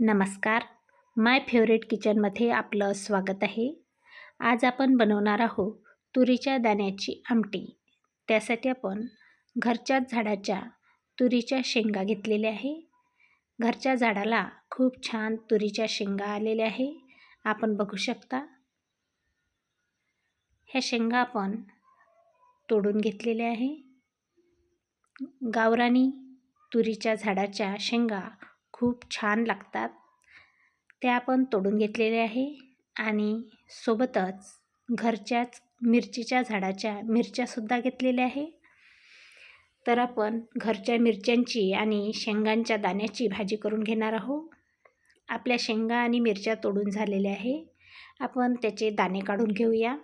नमस्कार. माय फेवरेट किचनमध्ये आपलं स्वागत आहे. आज आपण बनवणार आहोत तुरीच्या दाण्याची आमटी. त्यासाठी आपण घरच्याच झाडाच्या तुरीच्या शेंगा घेतलेल्या आहे. घरच्या झाडाला खूप छान तुरीच्या शेंगा आलेल्या आहे. आपण बघू शकता. ह्या शेंगा आपण तोडून घेतलेल्या आहे. गावरानी तुरीच्या झाडाच्या शेंगा खूप छान लागतात. त्या आपण तोडून घेतलेल्या आहे आणि सोबतच घरच्याच मिरचीच्या झाडाच्या मिरच्यासुद्धा घेतलेल्या आहे. तर आपण घरच्या मिरच्यांची आणि शेंगांच्या दाण्याची भाजी करून घेणार आहोत. आपल्या शेंगा आणि मिरच्या तोडून झालेल्या आहे. आपण त्याचे दाणे काढून घेऊया.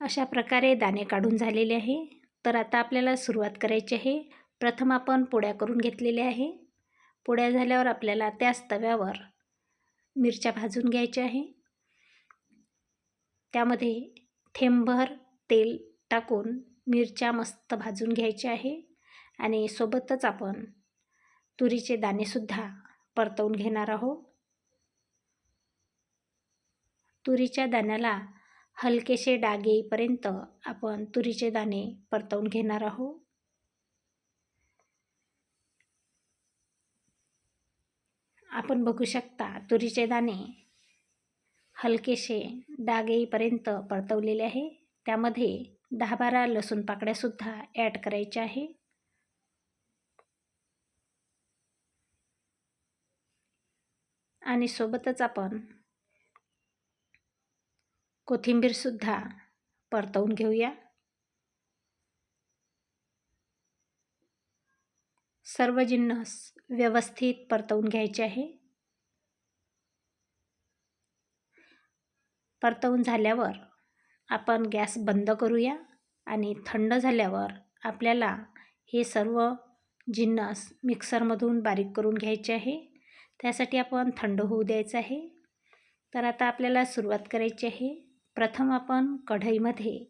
अशा प्रकारे दाणे काढून झालेले आहे. तर आता आपल्याला सुरुवात करायची आहे. प्रथम आपण पोळ्या करून घेतलेल्या आहे. पोळ्या झाल्यावर आपल्याला त्याच तव्यावर मिरच्या भाजून घ्यायच्या आहे. त्यामध्ये थेंबभर तेल टाकून मिरच्या मस्त भाजून घ्यायच्या आहे. आणि सोबतच आपण तुरीचे दाणेसुद्धा परतवून घेणार आहोत. तुरीच्या दाण्याला हलकेसे डाग येईपर्यंत आपण तुरीचे दाणे परतवून घेणार आहोत. आपण बघू शकता तुरीचे दाणे हलकेसे डाग येईपर्यंत परतवलेले आहे. त्यामध्ये दहा बारा लसूण पाकड्यासुद्धा ॲड करायच्या आहे. आणि सोबतच आपण कोथिंबीरसुद्धा परतवून घेऊया. सर्व जिन्नस व्यवस्थित परतवून घ्यायचे आहे. परतवून झाल्यावर आपण गॅस बंद करूया आणि थंड झाल्यावर आपल्याला हे सर्व जिन्नस मिक्सरमधून बारीक करून घ्यायचे आहे. त्यासाठी आपण थंड होऊ द्यायचं आहे. तर आता आपल्याला सुरुवात करायची आहे. प्रथम आपण कढईमध्ये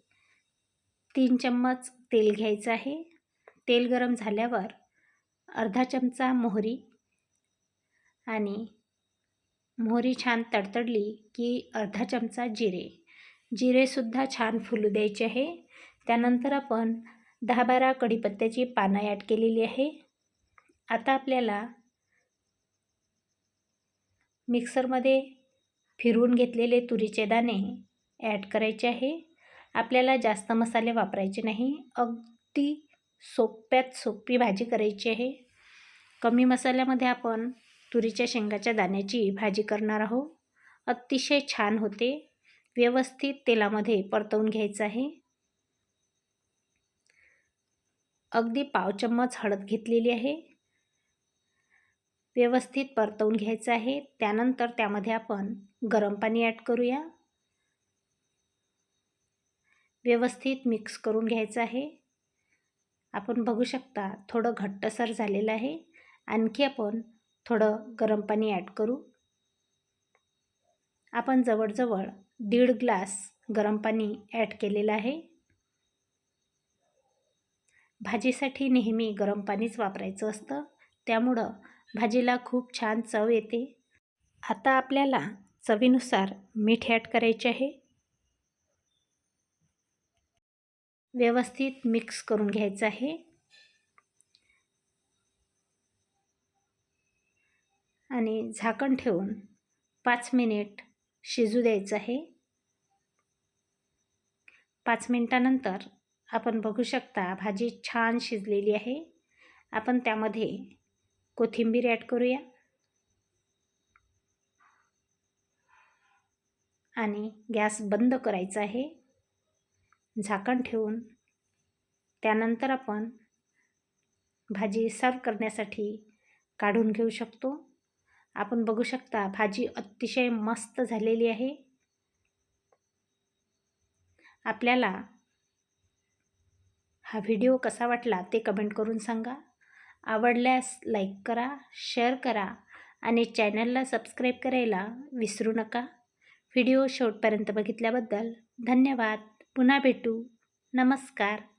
तीन चम्मच तेल घ्यायचं आहे. तेल गरम झाल्यावर अर्धा चमचा मोहरी आणि मोहरी छान तडतडली की अर्धा चमचा जिरे. जिरेसुद्धा छान फुलू द्यायचे आहे. त्यानंतर आपण दहा बारा कढीपत्त्याची पानं ॲड केलेली आहे. आता आपल्याला मिक्सरमध्ये फिरवून घेतलेले तुरीचे दाणे ॲड करायचे आहे. आपल्याला जास्त मसाले वापरायचे नाही. अगदी सोप्यात सोपी भाजी करायची आहे. कमी मसाल्यामध्ये आपण तुरीच्या शेंगाच्या दाण्याची भाजी करणार आहोत. अतिशय छान होते. व्यवस्थित तेलामध्ये परतवून घ्यायचं आहे. अगदी पाव चम्मच हळद घेतलेली आहे. व्यवस्थित परतवून घ्यायचं आहे. त्यानंतर त्यामध्ये आपण गरम पाणी ॲड करूया. व्यवस्थित मिक्स करून घ्यायचं आहे. आपण बघू शकता थोडं घट्टसर झालेलं आहे. आणखी आपण थोडं गरम पाणी ॲड करू. आपण जवळजवळ दीड ग्लास गरम पाणी ॲड केलेलं आहे. भाजीसाठी नेहमी गरम पाणीच वापरायचं असतं. त्यामुळं भाजीला खूप छान चव येते. आता आपल्याला चवीनुसार मीठ ॲड करायचे आहे. व्यवस्थित मिक्स करून घ्यायचं आहे. आणि झाकण ठेवून पाच मिनिट शिजू द्यायचं आहे. पाच मिनटानंतर आपण बघू शकता भाजी छान शिजलेली आहे. आपण त्यामध्ये कोथिंबीर ॲड करूया. आणि गॅस बंद करायचा आहे. झाकण ठेवून त्यानंतर आपण भाजी सर्व करण्यासाठी काढून घेऊ शकतो. आपण बघू शकता भाजी अतिशय मस्त झालेली आहे. आपल्याला हा व्हिडिओ कसा वाटला ते कमेंट करून सांगा. आवडल्यास लाईक करा शेअर करा आणि चॅनलला सबस्क्राईब करायला विसरू नका. व्हिडिओ शेवटपर्यंत बघितल्याबद्दल धन्यवाद. पुन्हा भेटू. नमस्कार.